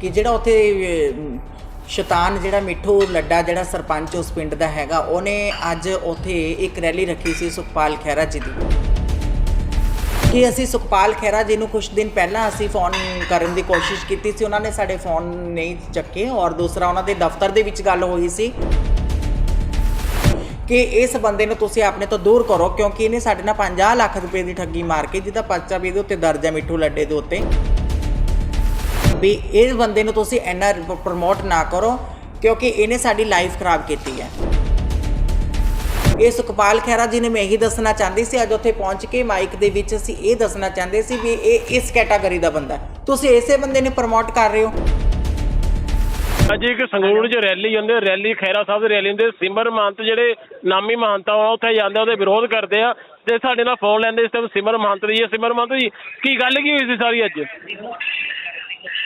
ਕਿ ਜਿਹੜਾ ਉੱਥੇ ਸ਼ੈਤਾਨ ਜਿਹੜਾ ਮਿੱਠੂ ਲੱਡਾ ਜਿਹੜਾ ਸਰਪੰਚ ਉਸ ਪਿੰਡ ਦਾ ਹੈਗਾ, ਉਹਨੇ ਅੱਜ ਉੱਥੇ ਇੱਕ ਰੈਲੀ ਰੱਖੀ ਸੀ ਸੁਖਪਾਲ ਖਹਿਰਾ ਜੀ ਦੀ। ਕਿ ਅਸੀਂ ਸੁਖਪਾਲ ਖਹਿਰਾ ਜੀ ਨੂੰ ਕੁਝ ਦਿਨ ਪਹਿਲਾਂ ਅਸੀਂ ਫੋਨ ਕਰਨ ਦੀ ਕੋਸ਼ਿਸ਼ ਕੀਤੀ ਸੀ, ਉਹਨਾਂ ਨੇ ਸਾਡੇ ਫੋਨ ਨਹੀਂ ਚੱਕੇ ਔਰ ਦੂਸਰਾ ਉਹਨਾਂ ਦੇ ਦਫ਼ਤਰ ਦੇ ਵਿੱਚ ਗੱਲ ਹੋਈ ਸੀ। ਕਿ ਇਸ ਬੰਦੇ ਨੂੰ ਤੁਸੀਂ ਆਪਣੇ ਤੋਂ ਦੂਰ ਕਰੋ, ਕਿਉਂਕਿ ਇਹਨੇ ਸਾਡੇ ਨਾਲ 50 ਲੱਖ ਰੁਪਏ ਦੀ ਠੱਗੀ ਮਾਰ ਕੇ ਜਿਹਦਾ ਪਰਚਾ ਵੀ ਇਹਦੇ ਉੱਤੇ ਦਰਜ ਹੈ ਮਿੱਠੂ ਲੱਡੇ ਦੇ ਉੱਤੇ। ਵੀ ਇਸ ਬੰਦੇ ਨੂੰ ਤੁਸੀਂ ਇੰਨਾ ਪ੍ਰਮੋਟ ਨਾ ਕਰੋ, ਕਿਉਂਕਿ ਇਹਨੇ ਸਾਡੀ ਲਾਈਫ ਖਰਾਬ ਕੀਤੀ ਹੈ। ਇਹ ਸੁਖਪਾਲ ਖਹਿਰਾ ਜੀ ਨੇ ਮੈਂ ਇਹੀ ਦੱਸਣਾ ਚਾਹੁੰਦੀ ਸੀ, ਅੱਜ ਉੱਥੇ ਪਹੁੰਚ ਕੇ ਮਾਈਕ ਦੇ ਵਿੱਚ ਅਸੀਂ ਇਹ ਦੱਸਣਾ ਚਾਹੁੰਦੇ ਸੀ ਵੀ ਇਹ ਇਸ ਕੈਟਾਗਰੀ ਦਾ ਬੰਦਾ ਤੁਸੀਂ ਇਸੇ ਬੰਦੇ ਨੂੰ ਪ੍ਰਮੋਟ ਕਰ ਰਹੇ ਹੋ? ਅੱਜ ਇੱਕ ਸੰਗਰੂਰ 'ਚ ਰੈਲੀ ਹੁੰਦੀ ਰੈਲੀ ਖੈਰਾ ਸਾਹਿਬ ਦੀ ਰੈਲੀ ਹੁੰਦੀ ਸਿਮਰ ਮਹੰਤ ਜਿਹੜੇ ਨਾਮੀ ਮਹੰਤ ਆ ਉੱਥੇ ਜਾਂਦੇ ਉਹਦੇ ਵਿਰੋਧ ਕਰਦੇ ਆ। ਤੇ ਸਾਡੇ ਨਾਲ ਫੋਨ ਲੈਂਦੇ ਇਸ ਟਾਈਮ ਸਿਮਰ ਮਹੰਤ ਦੀ ਹੈ। ਸਿਮਰ ਮਹੰਤ ਜੀ, ਕੀ ਗੱਲ ਕੀ ਹੋਈ ਸੀ ਸਾਰੀ ਅੱਜ?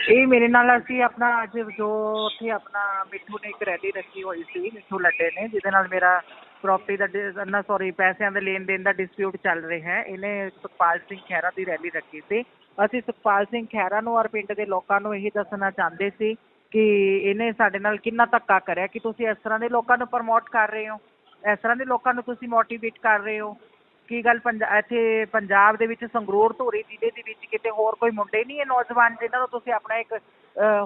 ਇਹ ਮੇਰੇ ਨਾਲ ਅਸੀਂ ਆਪਣਾ ਅੱਜ ਜੋ ਉੱਥੇ ਆਪਣਾ ਮਿੱਠੂ ਨੇ ਇੱਕ ਰੈਲੀ ਰੱਖੀ ਹੋਈ ਸੀ, ਮਿੱਠੂ ਲੱਡੇ ਨੇ, ਜਿਹਦੇ ਨਾਲ ਮੇਰਾ ਪ੍ਰੋਪਰਟੀ ਦਾ ਡਿ- ਨਾ ਸੌਰੀ ਪੈਸਿਆਂ ਦੇ ਲੈਣ ਦੇਣ ਦਾ ਡਿਸਪਿਊਟ ਚੱਲ ਰਿਹਾ ਇਹਨੇ ਸੁਖਪਾਲ ਸਿੰਘ ਖਹਿਰਾ ਦੀ ਰੈਲੀ ਰੱਖੀ ਸੀ। ਅਸੀਂ ਸੁਖਪਾਲ ਸਿੰਘ ਖਹਿਰਾ ਨੂੰ ਔਰ ਪਿੰਡ ਦੇ ਲੋਕਾਂ ਨੂੰ ਇਹੀ ਦੱਸਣਾ ਚਾਹੁੰਦੇ ਸੀ ਕਿ ਇਹਨੇ ਸਾਡੇ ਨਾਲ ਕਿੰਨਾ ਧੱਕਾ ਕਰਿਆ ਕਿ ਤੁਸੀਂ ਇਸ ਤਰ੍ਹਾਂ ਦੇ ਲੋਕਾਂ ਨੂੰ ਪ੍ਰਮੋਟ ਕਰ ਰਹੇ ਹੋ। ਇਸ ਤਰ੍ਹਾਂ ਦੇ ਲੋਕਾਂ ਨੂੰ ਤੁਸੀਂ ਮੋਟੀਵੇਟ ਕਰ ਰਹੇ ਹੋ। ਕੀ ਗੱਲ ਪੰਜਾ ਇੱਥੇ ਪੰਜਾਬ ਦੇ ਵਿੱਚ ਸੰਗਰੂਰ ਧੂਰੀ ਜ਼ਿਲ੍ਹੇ ਦੇ ਵਿੱਚ ਕਿਤੇ ਹੋਰ ਕੋਈ ਮੁੰਡੇ ਨਹੀਂ ਹੈ ਨੌਜਵਾਨ ਜਿਨ੍ਹਾਂ ਨੂੰ ਤੁਸੀਂ ਆਪਣਾ ਇੱਕ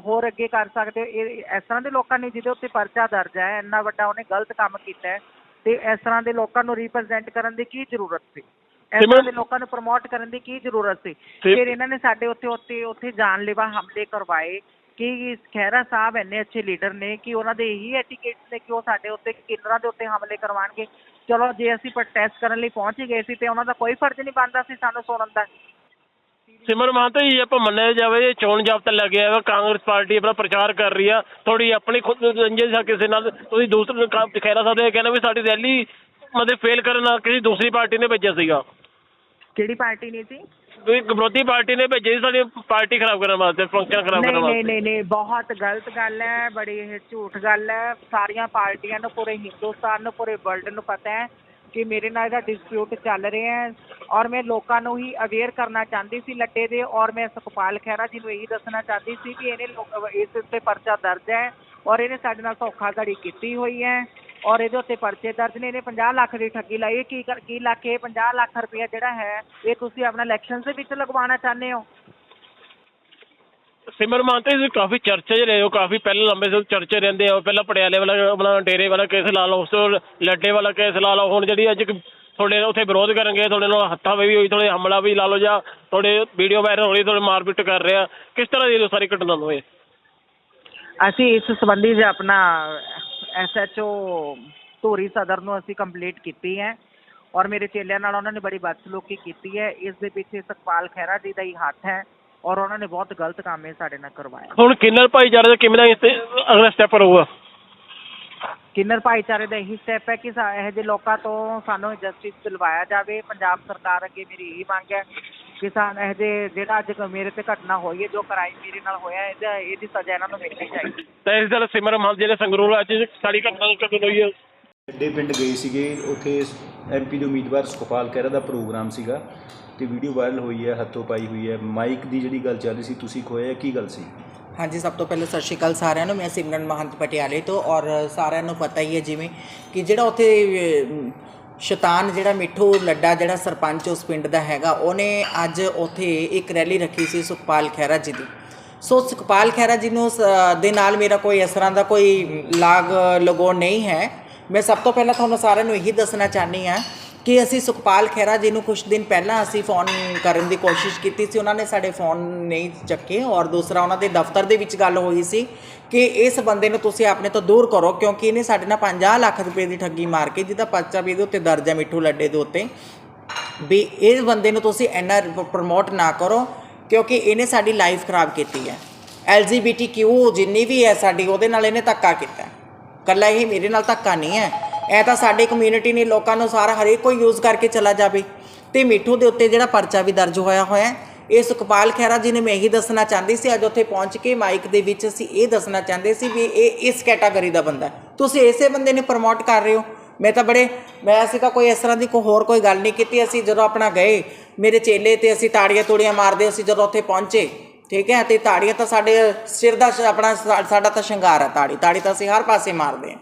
ਹੋਰ ਅੱਗੇ ਕਰ ਸਕਦੇ ਹੋ? ਇਹ ਇਸ ਤਰ੍ਹਾਂ ਦੇ ਲੋਕਾਂ ਨੇ ਜਿਹਦੇ ਉੱਤੇ ਪਰਚਾ ਦਰਜ ਹੈ ਇੰਨਾ ਵੱਡਾ ਉਹਨੇ ਗਲਤ ਕੰਮ ਕੀਤਾ ਹੈ ਤੇ ਇਸ ਤਰ੍ਹਾਂ ਦੇ ਲੋਕਾਂ ਨੂੰ ਰਿਪਰੈਜ਼ੈਂਟ ਕਰਨ ਦੀ ਕੀ ਜ਼ਰੂਰਤ ਸੀ? ਇਸ ਤਰ੍ਹਾਂ ਦੇ ਲੋਕਾਂ ਨੂੰ ਪ੍ਰਮੋਟ ਕਰਨ ਦੀ ਕੀ ਜ਼ਰੂਰਤ ਸੀ? ਫਿਰ ਇਹਨਾਂ ਨੇ ਸਾਡੇ ਉੱਤੇ ਉੱਤੇ ਉੱਥੇ ਜਾਨਲੇਵਾ ਹਮਲੇ ਕਰਵਾਏ ਕਿ ਖਹਿਰਾ ਸਾਹਿਬ ਇੰਨੇ ਅੱਛੇ ਲੀਡਰ ਨੇ ਕਿ ਉਹਨਾਂ ਦੇ ਇਹੀ ਐਟੀਕੇਟਸ ਨੇ ਕਿ ਉਹ ਸਾਡੇ ਉੱਤੇ ਕਿੰਨਰਾਂ ਦੇ ਉੱਤੇ ਹਮਲੇ ਕਰਵਾਉਣਗੇ? ਚਲੋ ਜੇ ਅਸੀਂ ਪ੍ਰੋਟੈਸਟ ਕਰਨ ਲਈ ਪਹੁੰਚ ਹੀ ਗਏ ਸੀ ਤੇ ਉਹਨਾਂ ਦਾ ਕੋਈ ਫਰਜ਼ ਨਹੀਂ ਬਣਦਾ ਸੀ ਸਾਨੂੰ ਸੁਣਨ ਦਾ। ਸਿਮਰ ਮਹੰਤ ਜੀ ਆਪਾਂ ਮੰਨਿਆ ਜਾਵੇ ਇਹ ਚੋਣ ਜਾਬਤਾ ਲੱਗਿਆ ਹੋਇਆ ਕਾਂਗਰਸ ਪਾਰਟੀ ਆਪਣਾ ਪ੍ਰਚਾਰ ਕਰ ਰਹੀ ਆ ਥੋੜੀ ਆਪਣੀ ਖੁਦ ਰੰਜਿਸ਼ ਆ ਕਿਸੇ ਨਾਲ ਤੁਸੀਂ ਦੂਸਰੇ ਖਹਿਰਾ ਸਾਹਿਬ ਦੇ ਕਹਿੰਦੇ ਵੀ ਸਾਡੀ ਰੈਲੀ ਮਤਲਬ ਫੇਲ ਕਰਨ ਨਾਲ ਕਿਸੇ ਦੂਸਰੀ ਪਾਰਟੀ ਨੇ ਭੇਜਿਆ ਸੀਗਾ। ਕਿਹੜੀ ਪਾਰਟੀ ਨੇ ਸੀ ਵੀ ਵਿਰੋਧੀ ਪਾਰਟੀ ਨੇ ਭੇਜਿਆ ਸੀ ਸਾਡੀ ਪਾਰਟੀ ਖਰਾਬ ਕਰਨ ਵਾਸਤੇ ਫੰਕਸ਼ਨ ਖਰਾਬ ਕਰਨ ਨਹੀਂ ਵਾਸਤੇ। ਨਹੀਂ ਨਹੀਂ ਨਹੀਂ ਬਹੁਤ ਗਲਤ ਗੱਲ ਹੈ ਬੜੀ ਇਹ ਝੂਠ ਗੱਲ ਹੈ। ਸਾਰੀਆਂ ਪਾਰਟੀਆਂ ਨੂੰ ਪੂਰੇ ਹਿੰਦੁਸਤਾਨ ਨੂੰ ਪੂਰੇ ਵਰਲਡ ਨੂੰ ਪਤਾ ਹੈ ਕਿ ਮੇਰੇ ਨਾਲ ਇਹਦਾ ਡਿਸਪਿਊਟ ਚੱਲ ਰਿਹਾ ਹੈ। ਔਰ ਮੈਂ ਲੋਕਾਂ ਨੂੰ ਹੀ ਅਵੇਅਰ ਕਰਨਾ ਚਾਹੁੰਦੀ ਸੀ ਲੱਟੇ ਦੇ ਔਰ ਮੈਂ ਸੁਖਪਾਲ ਖਹਿਰਾ ਜੀ ਨੂੰ ਇਹੀ ਦੱਸਣਾ ਚਾਹੁੰਦੀ ਸੀ ਕਿ ਇਹਨੇ ਲੋਕ ਇਸ ਉੱਤੇ ਪਰਚਾ ਦਰਜ ਹੈ ਔਰ ਇਹਨੇ ਸਾਡੇ ਨਾਲ ਧੋਖਾਧੜੀ ਕੀਤੀ ਹੋਈ ਹੈ। ਔਰ ਇਹਦੇ ਉੱਤੇ ਪਰਚੇ ਦਰਜ ਨੇ ਇਹਨੇ 50 ਲੱਖ ਦੀ ਠੱਗੀ ਲਾਈ। ਇਹ ਕੀ ਕਰ ਕੀ ਲੱਖ ਇਹ 50 ਲੱਖ ਰੁਪਇਆ ਜਿਹੜਾ ਹੈ ਇਹ ਤੁਸੀਂ ਆਪਣਾ ਇਲੈਕਸ਼ਨ ਦੇ ਵਿੱਚ ਲਗਵਾਉਣਾ ਚਾਹੁੰਦੇ ਹੋ? ਸਿਮਰ ਮਹੰਤ ਜੀ ਕਾਫੀ ਚਰਚੇ 'ਚ ਰਹੇ ਹੋ ਕਾਫੀ ਪਹਿਲਾਂ ਲੰਬੇ ਸਮੇਂ ਚਰਚੇ ਰਹਿੰਦੇ ਆ ਪਹਿਲਾਂ ਪਟਿਆਲੇ ਵਾਲਾ ਆਪਣਾ ਡੇਰੇ ਵਾਲਾ ਕੇਸ ਲਾ ਲਓ ਉਸ ਤੋਂ ਲੱਡੇ ਵਾਲਾ ਕੇਸ ਲਾ ਲਓ ਹੁਣ ਜਿਹੜੀ ਅੱਜ ਤੁਹਾਡੇ ਉੱਥੇ ਵਿਰੋਧ ਕਰਨਗੇ ਤੁਹਾਡੇ ਨਾਲ ਹੱਥਾਂ ਵੀ ਹੋਈ ਥੋੜੇ ਹਮਲਾ ਵੀ ਲਾ ਲਓ ਜਾਂ ਤੁਹਾਡੇ ਵੀਡੀਓ ਵਾਇਰਲ ਹੋ ਰਹੀ ਤੁਹਾਡੇ ਮਾਰਪੀਟ ਕਰ ਰਿਹਾ ਕਿਸ ਤਰ੍ਹਾਂ ਦੀ ਇਹ ਸਾਰੀ ਘਟਨਾ ਹੋਈ ਅਸੀਂ ਇਸ ਸੰਬੰਧੀ ਜੇ ਆਪਣਾ ਐਸਐਚਓ ਧੂਰੀ ਸਦਰ ਨੂੰ ਅਸੀਂ ਕੰਪਲੀਟ ਕੀਤੀ ਹੈ ਔਰ ਮੇਰੇ ਚੇਲਿਆਂ ਨਾਲ ਉਹਨਾਂ ਨੇ ਬੜੀ ਬਦਸਲੂਕੀ ਕੀਤੀ ਹੈ। ਇਸ ਦੇ ਪਿੱਛੇ ਸੁਖਪਾਲ ਖਹਿਰਾ ਜੀ ਦਾ ਹੀ ਹੱਥ ਹੈ ਔਰ ਉਹਨਾਂ ਨੇ ਬਹੁਤ ਗਲਤ ਕੰਮ ਇਹ ਸਾਡੇ ਨਾਲ ਕਰਵਾਇਆ ਹੁਣ ਕਿੰਨਰ ਭਾਈਚਾਰੇ ਦਾ ਕਿਵੇਂ ਦਾ ਇਸ ਤੇ ਅਗਲਾ ਸਟੈਪ ਰਹੂਗਾ? ਕਿੰਨਰ ਭਾਈਚਾਰੇ ਦਾ ਇਹੀ ਸਟੈਪ ਹੈ ਕਿ ਇਹੋ ਜਿਹੇ ਲੋਕਾਂ ਤੋਂ ਸਾਨੂੰ ਜਸਟਿਸ ਦਿਲਵਾਇਆ ਜਾਵੇ। ਪੰਜਾਬ ਸਰਕਾਰ ਅੱਗੇ ਮੇਰੀ ਇਹੀ ਮੰਗ ਹੈ ਕਿ ਸਾਨੂੰ ਇਹੋ ਜਿਹੇ ਜਿਹੜਾ ਅੱਜ ਮੇਰੇ ਤੇ ਘਟਨਾ ਹੋਈ ਹੈ ਜੋ ਕ੍ਰਾਈਮ ਮੇਰੇ ਨਾਲ ਹੋਇਆ ਹੈ, ਇਹਦਾ ਇਹਦੀ ਸਜ਼ਾ ਇਹਨਾਂ ਨੂੰ ਮਿਲਣੀ ਚਾਹੀਦੀ। ਤਾਂ ਇਸ ਦਾ ਸਿਮਰ ਮਹੰਤ ਜਿਹੜੇ ਸੰਗਰੂਰ ਅੱਜ ਸਾਰੀ ਘਟਨਾ ਕਦੋਂ ਹੋਈ ਹੈ? ਅੱਡੇ ਪਿੰਡ ਗਏ ਸੀਗੇ ਉੱਥੇ ਐਮਪੀ ਦੇ ਉਮੀਦਵਾਰ ਸੁਖਪਾਲ ਖਹਿਰਾ ਦਾ ਪ੍ਰੋਗਰਾਮ ਸੀਗਾ ਤੇ ਵੀਡੀਓ ਵਾਇਰਲ ਹੋਈ ਹੈ ਹੱਥੋਂ ਪਾਈ ਹੋਈ ਹੈ। ਮਾਈਕ ਦੀ ਜਿਹੜੀ ਗੱਲ ਚੱਲ ਰਹੀ ਸੀ ਤੁਸੀਂ ਖੋਇਆ ਕੀ ਗੱਲ ਸੀ? ਹਾਂਜੀ ਸਭ ਤੋਂ ਪਹਿਲਾਂ ਸਤਿ ਸ਼੍ਰੀ ਅਕਾਲ ਸਾਰਿਆਂ ਨੂੰ ਮੈਂ ਸਿਮਰਨ ਮਹੰਤ ਪਟਿਆਲੇ ਤੋਂ ਔਰ ਸਾਰਿਆਂ ਨੂੰ ਪਤਾ ਹੀ ਹੈ ਜਿਵੇਂ ਕਿ ਜਿਹੜਾ ਉੱਥੇ ਸ਼ੈਤਾਨ ਜਿਹੜਾ ਮਿੱਠੂ ਲੱਡਾ ਜਿਹੜਾ ਸਰਪੰਚ ਉਸ ਪਿੰਡ ਦਾ ਹੈਗਾ, ਉਹਨੇ ਅੱਜ ਉੱਥੇ ਇੱਕ ਰੈਲੀ ਰੱਖੀ ਸੀ ਸੁਖਪਾਲ ਖਹਿਰਾ ਜੀ ਦੀ। ਸੋ ਸੁਖਪਾਲ ਖਹਿਰਾ ਜੀ ਨੂੰ ਸ- ਦੇ ਨਾਲ ਮੇਰਾ ਕੋਈ ਇਸ ਤਰ੍ਹਾਂ ਦਾ ਕੋਈ ਲਾਗ ਲਗੋ ਨਹੀਂ ਹੈ। ਮੈਂ ਸਭ ਤੋਂ ਪਹਿਲਾਂ ਤੁਹਾਨੂੰ ਸਾਰਿਆਂ ਨੂੰ ਇਹੀ ਦੱਸਣਾ ਚਾਹਨੀ ਆ ਕਿ ਅਸੀਂ ਸੁਖਪਾਲ ਖਹਿਰਾ ਜੀ ਨੂੰ ਕੁਝ ਦਿਨ ਪਹਿਲਾਂ ਅਸੀਂ ਫੋਨ ਕਰਨ ਦੀ ਕੋਸ਼ਿਸ਼ ਕੀਤੀ ਸੀ, ਉਹਨਾਂ ਨੇ ਸਾਡੇ ਫੋਨ ਨਹੀਂ ਚੱਕੇ ਔਰ ਦੂਸਰਾ ਉਹਨਾਂ ਦੇ ਦਫ਼ਤਰ ਦੇ ਵਿੱਚ ਗੱਲ ਹੋਈ ਸੀ ਕਿ ਇਸ ਬੰਦੇ ਨੂੰ ਤੁਸੀਂ ਆਪਣੇ ਤੋਂ ਦੂਰ ਕਰੋ ਕਿਉਂਕਿ ਇਹਨੇ ਸਾਡੇ ਨਾਲ 50 ਲੱਖ ਰੁਪਏ ਦੀ ਠੱਗੀ ਮਾਰ ਕੇ ਜਿਹਦਾ ਪਰਚਾ ਵੀ ਇਹਦੇ ਉੱਤੇ ਦਰਜ ਹੈ ਮਿੱਠੂ ਲੱਡੇ ਦੇ ਉੱਤੇ, ਵੀ ਇਸ ਬੰਦੇ ਨੂੰ ਤੁਸੀਂ ਇੰਨਾ ਪ੍ਰਮੋਟ ਨਾ ਕਰੋ ਕਿਉਂਕਿ ਇਹਨੇ ਸਾਡੀ ਲਾਈਫ ਖਰਾਬ ਕੀਤੀ ਹੈ LGBTQ ਜਿੰਨੀ ਵੀ ਹੈ ਸਾਡੀ, ਉਹਦੇ ਨਾਲ ਇਹਨੇ ਧੱਕਾ ਕੀਤਾ ਹੈ। ਕੱਲਾ ਹੀ ਮੇਰੇ ਨਾਲ ਧੱਕਾ ਨਹੀਂ ਹੈ ਇਹ ਤਾਂ ਸਾਡੇ ਕਮਿਊਨਿਟੀ ਨੇ ਲੋਕਾਂ ਨੂੰ ਸਾਰਾ ਹਰੇਕ ਕੋਈ ਯੂਜ਼ ਕਰਕੇ ਚਲਾ ਜਾਵੇ। ਤੇ ਮਿੱਠੂ ਦੇ ਉੱਤੇ ਜਿਹੜਾ ਪਰਚਾ ਵੀ ਦਰਜ ਹੋਇਆ ਹੋਇਆ ਇਹ ਸੁਖਪਾਲ ਖਹਿਰਾ ਜੀ ਨੇ ਮੈਂ ਇਹੀ ਦੱਸਣਾ ਚਾਹੁੰਦੀ ਸੀ, ਅੱਜ ਉੱਥੇ ਪਹੁੰਚ ਕੇ ਮਾਈਕ ਦੇ ਵਿੱਚ ਅਸੀਂ ਇਹ ਦੱਸਣਾ ਚਾਹੁੰਦੇ ਸੀ ਵੀ ਇਹ ਇਸ ਕੈਟਾਗਰੀ ਦਾ ਬੰਦਾ ਤੁਸੀਂ ਇਸੇ ਬੰਦੇ ਨੂੰ ਪ੍ਰਮੋਟ ਕਰ ਰਹੇ ਹੋ। ਮੈਂ ਤਾਂ ਬੜੇ, ਮੈਂ ਅਸੀਂ ਤਾਂ ਕੋਈ ਇਸ ਤਰ੍ਹਾਂ ਦੀ ਕੋਈ ਹੋਰ ਕੋਈ ਗੱਲ ਨਹੀਂ ਕੀਤੀ, ਅਸੀਂ ਜਦੋਂ ਆਪਣਾ ਗਏ, ਮੇਰੇ ਚੇਲੇ ਤੇ ਅਸੀਂ ਤਾੜੀਆਂ ਤੋੜੀਆਂ ਮਾਰਦੇ ਅਸੀਂ ਜਦੋਂ ਉੱਥੇ ਪਹੁੰਚੇ, ਠੀਕ ਹੈ, ਤੇ ਤਾੜੀਆਂ ਤਾਂ ਸਾਡੇ ਸਿਰ ਦਾ ਆਪਣਾ ਸਾ- ਸਾਡਾ ਤਾਂ ਸ਼ਿੰਗਾਰ ਹੈ ਤਾੜੀ ਤਾੜੀ ਤਾਂ ਅਸੀਂ ਹਰ ਪਾਸੇ ਮਾਰਦੇ ਹਾਂ।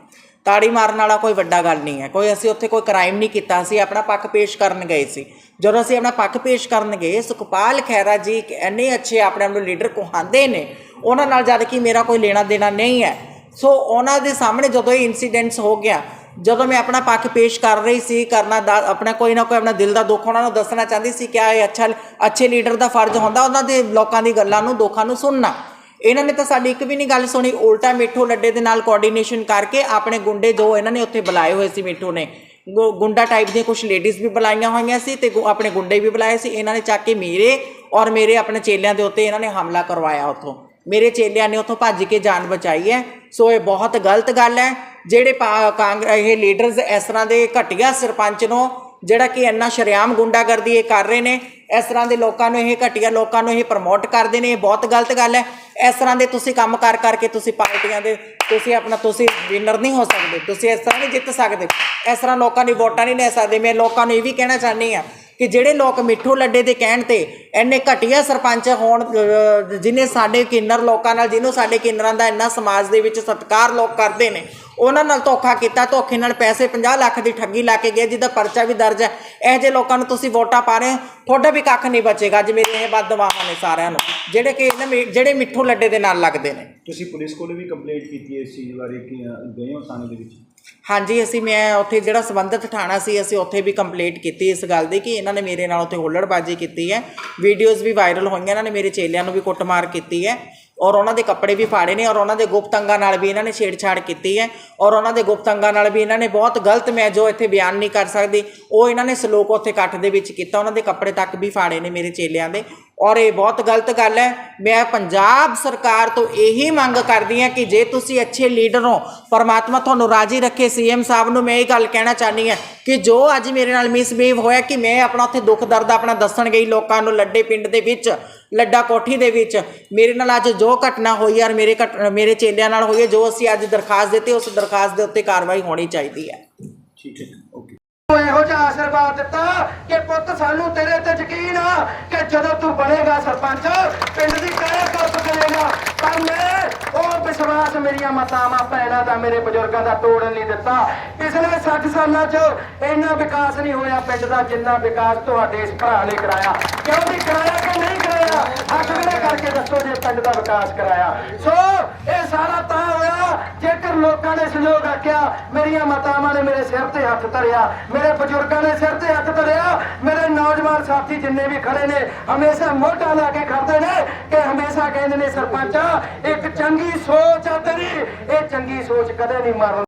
ਤਾੜੀ ਮਾਰਨ ਵਾਲਾ ਕੋਈ ਵੱਡਾ ਗੱਲ ਨਹੀਂ ਹੈ। ਕੋਈ ਅਸੀਂ ਉੱਥੇ ਕੋਈ ਕ੍ਰਾਈਮ ਨਹੀਂ ਕੀਤਾ, ਅਸੀਂ ਆਪਣਾ ਪੱਖ ਪੇਸ਼ ਕਰਨ ਗਏ ਸੀ। ਜਦੋਂ ਅਸੀਂ ਆਪਣਾ ਪੱਖ ਪੇਸ਼ ਕਰਨ ਗਏ, ਸੁਖਪਾਲ ਖਹਿਰਾ ਜੀ ਇੱਕ ਇੰਨੇ ਅੱਛੇ ਆਪਣੇ ਆਪ ਨੂੰ ਲੀਡਰ ਕਹਾਉਂਦੇ ਨੇ, ਉਹਨਾਂ ਨਾਲ ਜਦ ਕਿ ਮੇਰਾ ਕੋਈ ਲੈਣਾ ਦੇਣਾ ਨਹੀਂ ਹੈ। ਸੋ ਉਹਨਾਂ ਦੇ ਸਾਹਮਣੇ ਜਦੋਂ ਇਹ ਇਨਸੀਡੈਂਟਸ ਹੋ ਗਿਆ, ਜਦੋਂ ਮੈਂ ਆਪਣਾ ਪੱਖ ਪੇਸ਼ ਕਰ ਰਹੀ ਸੀ, ਕਰਨਾ ਦਾ ਆਪਣਾ ਕੋਈ ਨਾ ਕੋਈ ਆਪਣਾ ਦਿਲ ਦਾ ਦੁੱਖ ਉਹਨਾਂ ਨੂੰ ਦੱਸਣਾ ਚਾਹੁੰਦੀ ਸੀ ਕਿ ਇਹ ਅੱਛਾ, ਅੱਛੇ ਲੀਡਰ ਦਾ ਫਰਜ਼ ਹੁੰਦਾ, ਉਹਨਾਂ ਦੇ ਲੋਕਾਂ ਦੀ ਗੱਲਾਂ ਨੂੰ, ਦੁੱਖਾਂ ਨੂੰ ਸੁਣਨਾ। ਇਹਨਾਂ ਨੇ ਤਾਂ ਸਾਡੀ ਇੱਕ ਵੀ ਨਹੀਂ ਗੱਲ ਸੁਣੀ, ਉਲਟਾ ਮਿੱਠੂ ਲੱਡੇ ਦੇ ਨਾਲ ਕੋਆਰਡੀਨੇਸ਼ਨ ਕਰਕੇ ਆਪਣੇ ਗੁੰਡੇ ਜੋ ਇਹਨਾਂ ਨੇ ਉੱਥੇ ਬੁਲਾਏ ਹੋਏ ਸੀ ਮਿੱਠੂ ਨੇ। ਗੁ- ਗੁੰਡਾ ਟਾਈਪ ਦੀਆਂ ਕੁਝ ਲੇਡੀਜ਼ ਵੀ ਬੁਲਾਈਆਂ ਹੋਈਆਂ ਸੀ ਤੇ ਗੁ- ਆਪਣੇ ਗੁੰਡੇ ਵੀ ਬੁਲਾਏ ਸੀ। ਇਹਨਾਂ ਨੇ ਚੱਕ ਕੇ ਮੇਰੇ ਔਰ ਮੇਰੇ ਆਪਣੇ ਚੇਲਿਆਂ ਦੇ ਉੱਤੇ ਇਹਨਾਂ ਨੇ ਹਮਲਾ ਕਰਵਾਇਆ ਉੱਥੋਂ। ਮੇਰੇ ਚੇਲਿਆਂ ਨੇ ਉੱਥੋਂ ਭੱਜ ਕੇ ਜਾਨ ਬਚਾਈ ਹੈ। ਸੋ ਇਹ ਬਹੁਤ ਗਲਤ ਗੱਲ ਹੈ। ਜਿਹੜੇ ਪਾ- ਕਾਂਗ ਇਹ ਲੀਡਰਸ ਇਸ ਤਰ੍ਹਾਂ ਦੇ ਘਟੀਆ ਸਰਪੰਚ ਨੂੰ ਜਿਹੜਾ ਕਿ ਇੰਨਾ ਸ਼ਰੇਆਮ ਗੁੰਡਾਗਰਦੀ ਇਹ ਕਰ ਰਹੇ ਨੇ, ਇਸ ਤਰ੍ਹਾਂ ਦੇ ਲੋਕਾਂ ਨੂੰ ਇਹ ਘਟੀਆ ਲੋਕਾਂ ਨੂੰ ਇਹ ਪ੍ਰਮੋਟ ਕਰਦੇ ਨੇ, ਇਹ ਬਹੁਤ ਗਲਤ ਗੱਲ ਹੈ। ਇਸ ਤਰ੍ਹਾਂ ਦੇ ਤੁਸੀਂ ਕੰਮ ਕਰ ਕਰਕੇ ਤੁਸੀਂ ਪਾਰਟੀਆਂ ਦੇ, ਤੁਸੀਂ ਆਪਣਾ, ਤੁਸੀਂ ਵਿਨਰ ਨਹੀਂ ਹੋ ਸਕਦੇ, ਤੁਸੀਂ ਇਸ ਤਰ੍ਹਾਂ ਨਹੀਂ ਜਿੱਤ ਸਕਦੇ। ਇਸ ਤਰ੍ਹਾਂ ਲੋਕਾਂ ਦੀ ਵੋਟਾਂ ਨਹੀਂ ਲੈ ਸਕਦੇ। ਮੈਂ ਲੋਕਾਂ ਨੂੰ ਇਹ ਵੀ ਕਹਿਣਾ ਚਾਹੁੰਦੀ ਹਾਂ ਕਿ ਜਿਹੜੇ ਲੋਕ ਮਿੱਠੂ ਲੱਡੇ ਦੇ ਕਹਿਣ ਤੇ ਇੰਨੇ ਘਟੀਆ ਸਰਪੰਚ ਹੋਣ ਅਹ, ਜਿਨੇ ਸਾਡੇ ਕਿੰਨਰ ਲੋਕਾਂ ਨਾਲ ਜਿਹਨੂੰ ਸਾਡੇ ਕਿੰਨਰਾਂ ਦਾ ਇੰਨਾ ਸਮਾਜ ਦੇ ਵਿੱਚ ਸਤਿਕਾਰ ਲੋਕ ਕਰਦੇ ਨੇ ਉਹਨਾਂ ਨਾਲ ਧੋਖਾ ਕੀਤਾ ਧੋਖੇ ਨਾਲ ਪੈਸੇ 50 ਲੱਖ ਦੀ ਠੱਗੀ ਲਾ ਕੇ ਗਏ ਜਿਹਦਾ ਪਰਚਾ ਵੀ ਦਰਜ ਹੈ। ਇਹੋ ਜਿਹੇ ਲੋਕਾਂ ਨੂੰ ਤੁਸੀਂ ਵੋਟਾਂ ਪਾ ਰਹੇ ਹੋ ਤੁਹਾਡਾ ਵੀ ਕੱਖ ਨਹੀਂ ਬਚੇਗਾ ਅੱਜ ਮੇਰੇ ਇਹ ਬਦਦੁਆਵਾਂ ਨੇ ਸਾਰਿਆਂ ਨੂੰ ਜਿਹੜੇ ਕਿ ਇਹਨਾਂ ਮੀ- ਜਿਹੜੇ ਮਿੱਠੂ ਲੱਡੇ ਦੇ ਨਾਲ ਲੱਗਦੇ ਨੇ। ਤੁਸੀਂ ਪੁਲਿਸ ਕੋਲ ਵੀ ਕੰਪਲੇਂਟ ਕੀਤੀ ਇਸ ਚੀਜ਼ ਬਾਰੇ ਕਿ ਗਏ ਹੋ ਥਾਣੇ ਦੇ ਵਿੱਚ? ਹਾਂਜੀ, ਅਸੀਂ ਮੈਂ ਉੱਥੇ ਜਿਹੜਾ ਸੰਬੰਧਿਤ ਥਾਣਾ ਸੀ, ਅਸੀਂ ਉੱਥੇ ਵੀ ਕੰਪਲੇਂਟ ਕੀਤੀ ਇਸ ਗੱਲ ਦੀ ਕਿ ਇਹਨਾਂ ਨੇ ਮੇਰੇ ਨਾਲ ਉੱਥੇ ਹੁੱਲੜਬਾਜ਼ੀ ਕੀਤੀ ਹੈ। ਵੀਡੀਓਜ਼ ਵੀ ਵਾਇਰਲ ਹੋਈਆਂ, ਇਹਨਾਂ ਨੇ ਮੇਰੇ ਚੇਲਿਆਂ ਨੂੰ ਵੀ ਕੁੱਟਮਾਰ ਕੀਤੀ ਹੈ ਔਰ ਉਹਨਾਂ ਦੇ ਕੱਪੜੇ ਵੀ ਫਾੜੇ ਨੇ ਔਰ ਉਹਨਾਂ ਦੇ ਗੁਪਤ ਅੰਗਾਂ ਨਾਲ ਵੀ ਇਹਨਾਂ ਨੇ ਛੇੜਛਾੜ ਕੀਤੀ ਹੈ ਔਰ ਉਹਨਾਂ ਦੇ ਗੁਪਤ ਅੰਗਾਂ ਨਾਲ ਵੀ ਇਹਨਾਂ ਨੇ ਬਹੁਤ ਗਲਤ ਮੈਂ ਜੋ ਇੱਥੇ ਬਿਆਨ ਨਹੀਂ ਕਰ ਸਕਦੀ, ਉਹ ਇਹਨਾਂ ਨੇ ਸਲੋਕ ਉੱਥੇ ਇਕੱਠ ਦੇ ਵਿੱਚ ਕੀਤਾ, ਉਹਨਾਂ ਦੇ ਕੱਪੜੇ ਤੱਕ ਵੀ ਫਾੜੇ ਨੇ ਮੇਰੇ ਚੇਲਿਆਂ ਦੇ ਔਰ ਇਹ ਬਹੁਤ ਗਲਤ ਗੱਲ ਹੈ। ਮੈਂ ਪੰਜਾਬ ਸਰਕਾਰ ਤੋਂ ਇਹੀ ਮੰਗ ਕਰਦੀ ਹਾਂ ਕਿ ਜੇ ਤੁਸੀਂ ਅੱਛੇ ਲੀਡਰ ਹੋ, ਪਰਮਾਤਮਾ ਤੁਹਾਨੂੰ ਰਾਜੀ ਰੱਖੇ, ਸੀਐਮ ਸਾਹਿਬ ਨੂੰ ਮੈਂ ਇਹ ਗੱਲ ਕਹਿਣਾ ਚਾਹਨੀ ਹਾਂ ਕਿ ਜੋ ਅੱਜ ਮੇਰੇ ਨਾਲ ਮਿਸਬੀਹੇਵ ਹੋਇਆ ਕਿ ਮੈਂ ਆਪਣਾ ਉੱਥੇ ਦੁੱਖ ਦਰਦ ਆਪਣਾ ਦੱਸਣ ਗਈ ਲੋਕਾਂ ਨੂੰ ਲੱਡੇ ਪਿੰਡ ਦੇ ਵਿੱਚ, ਲੱਡਾ ਕੋਠੀ ਦੇ ਵਿੱਚ। ਮੇਰੇ ਨਾਲ ਅੱਜ ਜੋ ਘਟਨਾ ਹੋਈ ਯਾਰ ਮੇਰੇ ਘਟ- ਮੇਰੇ ਚੇਲਿਆਂ ਨਾਲ ਹੋਈ ਹੈ, ਜੋ ਅਸੀਂ ਅੱਜ ਦਰਖਾਸਤ ਦਿੱਤੀ, ਉਸ ਦਰਖਾਸਤ ਦੇ ਉੱਤੇ ਕਾਰਵਾਈ ਹੋਣੀ ਚਾਹੀਦੀ ਹੈ। ਠੀਕ ਹੈ। ਇਹੋ ਜਿਹਾ ਆਸ਼ੀਰਵਾਦ ਦਿੱਤਾ ਕਿ ਪੁੱਤ ਸਾਨੂੰ ਤੇਰੇ ਤੇ ਯਕੀਨ ਆ ਕਿ ਜਦੋਂ ਤੂੰ ਬਣੇਗਾ ਸਰਪੰਚ, ਪਿੰਡ ਦੀ ਕਾਇਆ ਕੱਪ ਕਰੇਗਾ ਪਰ ਮੈਂ ਉਹ ਵਿਸ਼ਵਾਸ ਮੇਰੀਆਂ ਮਾਤਾਵਾਂ, ਭੈਣਾਂ ਦਾ, ਮੇਰੇ ਬਜ਼ੁਰਗਾਂ ਦਾ ਤੋੜਨ ਨਹੀਂ ਦਿੱਤਾ। ਪਿਛਲੇ 60 ਸਾਲਾਂ 'ਚ ਇੰਨਾ ਵਿਕਾਸ ਨਹੀਂ ਹੋਇਆ ਪਿੰਡ ਦਾ ਜਿੰਨਾ ਵਿਕਾਸ ਤੁਹਾਡੇ ਇਸ ਭਰਾ ਨੇ ਕਰਾਇਆ। ਕਿਉਂ ਨਹੀਂ ਕਰਾਇਆ ਕਿ ਨਹੀਂ ਕਰਾਇਆ? ਹੱਥ ਖੜੇ ਕਰਕੇ ਦੱਸੋ ਜੇ ਪਿੰਡ ਦਾ ਵਿਕਾਸ ਕਰਾਇਆ। ਸੋ ਇਹ ਸਾਰਾ ਤਾਂ ਹੋਇਆ ਜੇਕਰ ਲੋਕਾਂ ਨੇ ਸਹਿਯੋਗ ਆਖਿਆ ਮੇਰੀਆਂ ਮਾਤਾਵਾਂ ਨੇ ਮੇਰੇ ਸਿਰ ਤੇ ਹੱਥ ਧਰਿਆ, ਮੇਰੇ ਬਜ਼ੁਰਗਾਂ ਨੇ ਸਿਰ ਤੇ ਹੱਥ ਧਰਿਆ, ਮੇਰੇ ਨੌਜਵਾਨ ਸਾਥੀ ਜਿੰਨੇ ਵੀ ਖੜੇ ਨੇ, ਹਮੇਸ਼ਾ ਮੋਢਾ ਲਾ ਕੇ ਖੜਦੇ ਨੇ ਕਿ ਹਮੇਸ਼ਾ ਕਹਿੰਦੇ ਨੇ, ਸਰਪੰਚ, ਇੱਕ ਚੰਗੀ ਸੋਚ ਆ ਤੇਰੀ, ਇਹ ਚੰਗੀ ਸੋਚ ਕਦੇ ਨਹੀਂ ਮਰਨ